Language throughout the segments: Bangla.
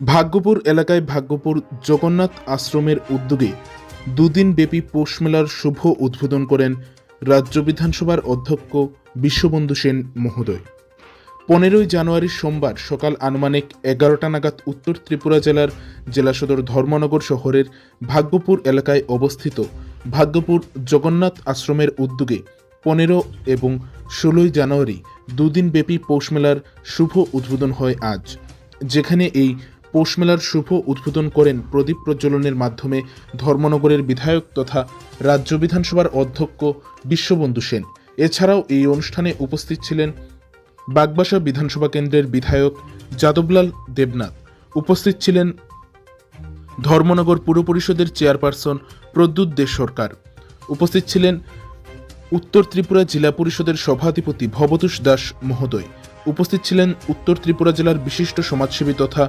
ভাগ্যপুর এলাকায় ভাগ্যপুর জগন্নাথ আশ্রমের উদ্যোগে দুদিন ব্যাপী পৌষ মেলার শুভ উদ্বোধন করেন রাজ্য বিধানসভার অধ্যক্ষ বিশ্ববন্ধু সেন মহোদয়। পনেরোই জানুয়ারি সোমবার সকাল আনুমানিক এগারোটা নাগাদ উত্তর ত্রিপুরা জেলার জেলা সদর ধর্মনগর শহরের ভাগ্যপুর এলাকায় অবস্থিত ভাগ্যপুর জগন্নাথ আশ্রমের উদ্যোগে পনেরো এবং ষোলোই জানুয়ারি দুদিন ব্যাপী পৌষ মেলার শুভ উদ্বোধন হয় আজ। যেখানে এই পৌষ মেলার শুভ উদ্বোধন করেন প্রদীপ প্রজ্বলনের মাধ্যমে ধর্মনগরের বিধায়ক তথা রাজ্য বিধানসভার অধ্যক্ষ বিশ্ববন্ধু সেন। এছাড়াও এই অনুষ্ঠানে উপস্থিত ছিলেন বাগবাসা বিধানসভা কেন্দ্রের বিধায়ক যাদবলাল দেবনাথ। উপস্থিত ছিলেন ধর্মনগর পুর পরিষদের চেয়ারপারসন প্রদ্যুৎ দে সরকার। উপস্থিত ছিলেন উত্তর ত্রিপুরা জেলা পরিষদের সভাধিপতি ভবতোষ দাস মহোদয়। উপস্থিত ছিলেন উত্তর ত্রিপুরা জেলার বিশিষ্ট সমাজসেবী তথা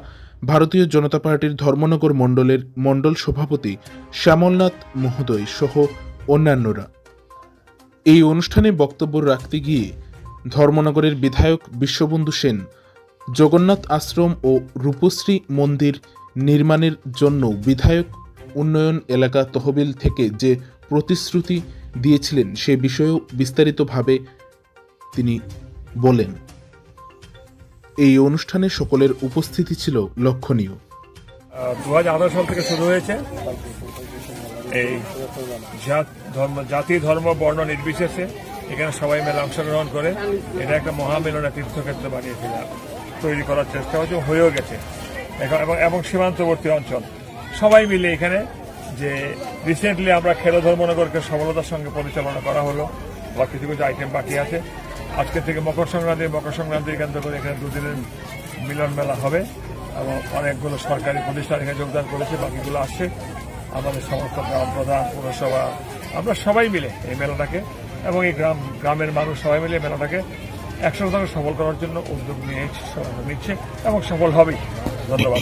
ভারতীয় জনতা পার্টির ধর্মনগর মণ্ডলের মণ্ডল সভাপতি শ্যামলনাথ মহোদয় সহ অন্যান্যরা। এই অনুষ্ঠানে বক্তব্য রাখতে গিয়ে ধর্মনগরের বিধায়ক বিশ্ববন্ধু সেন, জগন্নাথ আশ্রম ও রূপশ্রী মন্দির নির্মাণের জন্য বিধায়ক উন্নয়ন এলাকা তহবিল থেকে যে প্রতিশ্রুতি দিয়েছিলেন সে বিষয়েও বিস্তারিতভাবে তিনি বলেন। এই অনুষ্ঠানে সকলের উপস্থিতি ছিল লক্ষণীয়। দু হাজার আঠারো সাল থেকে শুরু হয়েছে। এই জাত ধর্ম, জাতি, ধর্ম, বর্ণ নির্বিশেষে এখানে সবাই মিলে অংশগ্রহণ করে এটা একটা মহামিলনের তীর্থক্ষেত্র বানিয়েছিল তৈরি করার চেষ্টা হচ্ছে হয়েও গেছে। এখন এবং এবং সীমান্তবর্তী অঞ্চল। সবাই মিলে এখানে যে রিসেন্টলি আমরা খেলো ধর্মনগরকে সফলতার সঙ্গে পরিচালনা করা হলো, বা কিছু কিছু আইটেম বাকি আছে। আজকে থেকে মকর সংক্রান্তি মকর সংক্রান্তি কেন্দ্র করে এখানে দুদিনের মিলন মেলা হবে এবং অনেকগুলো সরকারি প্রতিষ্ঠান এখানে যোগদান করেছে, বাকিগুলো আসছে। আমাদের সমস্ত গ্রাম প্রধান, পৌরসভা, আমরা সবাই মিলে এই মেলাটাকে এবং এই গ্রাম, গ্রামের মানুষ সবাই মিলে মেলাটাকে একশো শতাংশ সফল করার জন্য উদ্যোগ নিয়ে নিচ্ছে এবং সফল হবেই। ধন্যবাদ।